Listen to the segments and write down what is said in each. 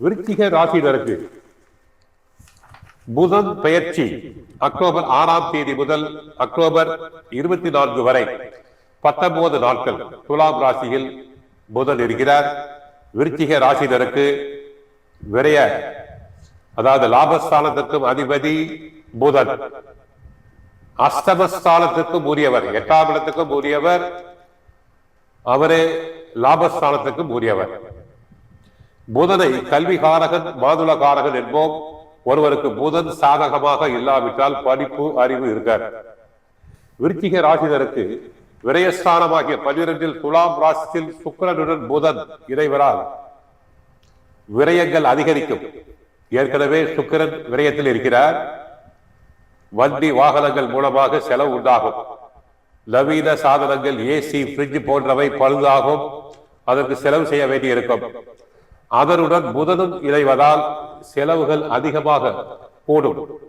விருச்சிக ராசினருக்கு புதன் பெயர்ச்சி அக்டோபர் ஆறாம் தேதி முதல் அக்டோபர் இருபத்தி நான்கு வரை பத்தொன்பது நாட்கள் துலாம் ராசியில் புதன் இருக்கிறார். விருச்சிக ராசினருக்கு விரைய அதாவது லாபஸ்தானத்திற்கும் அதிபதி புதன். அஸ்தமஸ்தானத்திற்கும் உரியவர் எட்டாம் இடத்துக்கும் உரியவர். அவரே லாபஸ்தானத்துக்கும் உரியவர். புதனை கல்விகாரகன் மாதுளகாரகன் என்போம். ஒருவருக்கு புதன் சாதகமாக இல்லாவிட்டால் படிப்பு அறிவு இருக்கார். விருச்சிக ராசினருக்கு விரயஸ்தானமாகிய பனிரெண்டில் துலாம் ராசியில் சுக்கிரனுடன் புதன் இறைவரால் விரயங்கள் அதிகரிக்கும். ஏற்கனவே சுக்கிரன் விரயத்தில் இருக்கிறார். வண்டி வாகனங்கள் மூலமாக செலவு உண்டாகும். நவீன சாதனங்கள் ஏசி பிரிட்ஜ் போன்றவை பழுதாகும். அதற்கு செலவு செய்ய வேண்டி இருக்கும் அதனுடன் புதனும் இணைவதால் செலவுகள் அதிகமாக கூடும்.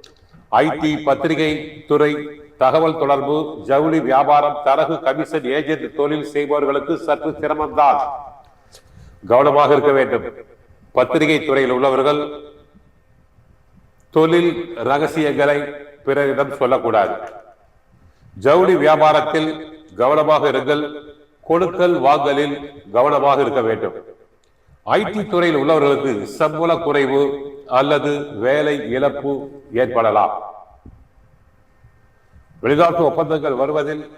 ஐடி பத்திரிகை துறை தகவல் தொடர்பு ஜவுளி வியாபாரம் தரகு கமிஷன் ஏஜென்ட் தொழில் செய்பவர்களுக்கு சற்று சிரமம்தான். கவனமாக இருக்க வேண்டும். பத்திரிகை துறையில் உள்ளவர்கள் தொழில் ரகசியங்களை பிறரிடம் சொல்லக்கூடாது. ஜவுளி வியாபாரத்தில் கவனமாக இருங்கள். கொடுக்கல் வாங்கலில் கவனமாக இருக்க வேண்டும். ஐடி துறையில் உள்ளவர்களுக்கு சம்பள குறைவு அல்லது வேலை இழப்பு ஏற்படலாம். வெளிநாட்டு ஒப்பந்தங்கள் வருவதில்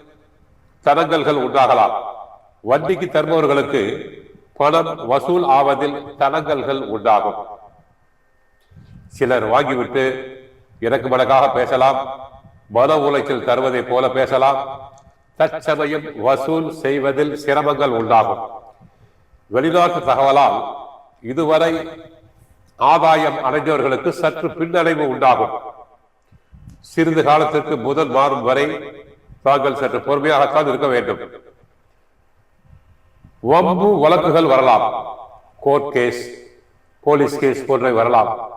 தடங்கல்கள் உண்டாகலாம். வட்டிக்கு தருபவர்களுக்கு பணம் வசூல் ஆவதில் தடங்கல்கள் உண்டாகும். சிலர் வாங்கிவிட்டு இறக்கு மடக்காக பேசலாம். மன உளைச்சல் தருவதை போல பேசலாம். தற்சமயம் வசூல் செய்வதில் சிரமங்கள் உண்டாகும். வெளிநாட்டு தகவலால் இதுவரை ஆதாயம் அடைந்தவர்களுக்கு சற்று பின்னடைவு உண்டாகும். சிறிது காலத்திற்கு முதல் மாறும் வரை தாங்கள் சற்று பொறுமையாகத்தான் இருக்க வேண்டும். வம்பு வழக்குகள் வரலாம். கோர்ட் கேஸ் போலீஸ் கேஸ் போன்றவை வரலாம்.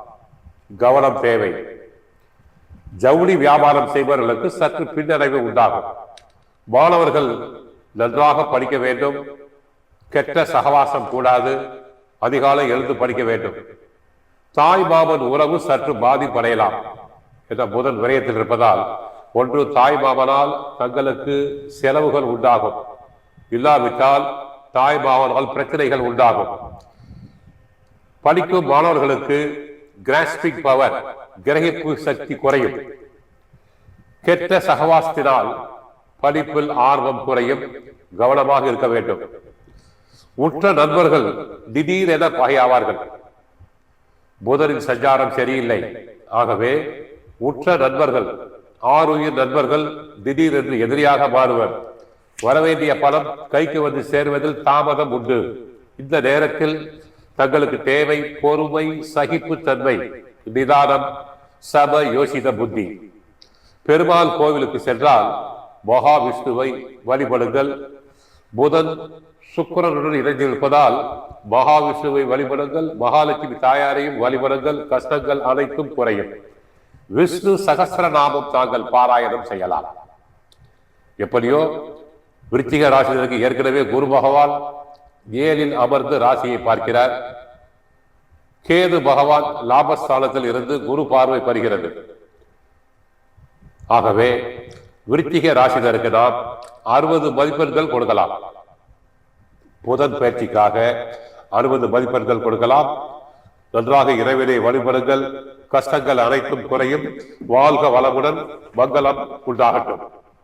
கவனம் தேவை. ஜவுளி வியாபாரம் செய்பவர்களுக்கு சற்று பின்னடைவு உண்டாகும். மாணவர்கள் நன்றாக படிக்க வேண்டும். கெட்ட சகவாசம் கூடாது. அதிகாலை எழுந்து படிக்க வேண்டும். தாய் மாமன் உறவு சற்று பாதிப்படையலாம். என்ற புதன் விரயத்தில் இருப்பதால் ஒன்று தாய் மாமனால் தங்களுக்கு செலவுகள் உண்டாகும். இல்லாவிட்டால் தாய் மாமனால் பிரச்சனைகள் உண்டாகும். படிக்கும் மாணவர்களுக்கு கிராஸ்பிக் பவர் கிரகிப்பு சக்தி குறையும். கெட்ட சகவாசத்தினால் படிப்பில் ஆர்வம் குறையும். கவனமாக இருக்க வேண்டும். உற்ற நண்பர்கள் திடீரென பகையாவார்கள். புதரின் சஞ்சாரம் சரியில்லை. ஆகவே உற்ற நண்பர்கள் ஆறுயிர் நண்பர்கள் திடீரென்று எதிரியாக மாறுவர். வரவேண்டிய பணம் கைக்கு வந்து சேர்வதில் தாமதம் உண்டு. இந்த நேரத்தில் தங்களுக்கு தேவை பொறுமை சகிப்புத்தன்மை நிதானம் சப யோசித புத்தி. பெருமாள் கோவிலுக்கு சென்றால் மகாவிஷ்ணுவை வழிபடுங்கள். புதன் சுக்கிரனுடன் இணைந்திருப்பதால் மகாவிஷ்ணுவை வழிபடுங்கள் மகாலட்சுமி தாயாரையும் வழிபடுங்கள் கஷ்டங்கள் அனைத்தும் குறையும். விஷ்ணு சகஸ்ரநாமம் தாங்கள் பாராயணம் செய்யலாம். எப்படியோ விருத்திக ராசினருக்கு ஏற்கனவே குரு பகவான் ஏழில் அமர்ந்து ராசியை பார்க்கிறார். கேது பகவான் லாபஸ்தானத்தில் இருந்து குரு பார்வை பெறுகிறது. ஆகவே விருத்திக ராசினருக்கு நாம் அறுபது மதிப்பெண்கள் கொடுக்கலாம். புதன் பயிற்சிக்காக அறுபது மதிப்பெண்கள் கொடுக்கலாம். நன்றாக இறைவனை வழிபடுங்கள். கஷ்டங்கள் அனைத்தும் குறையும். வாழ்க வளமுடன். மங்களம் உண்டாகட்டும்.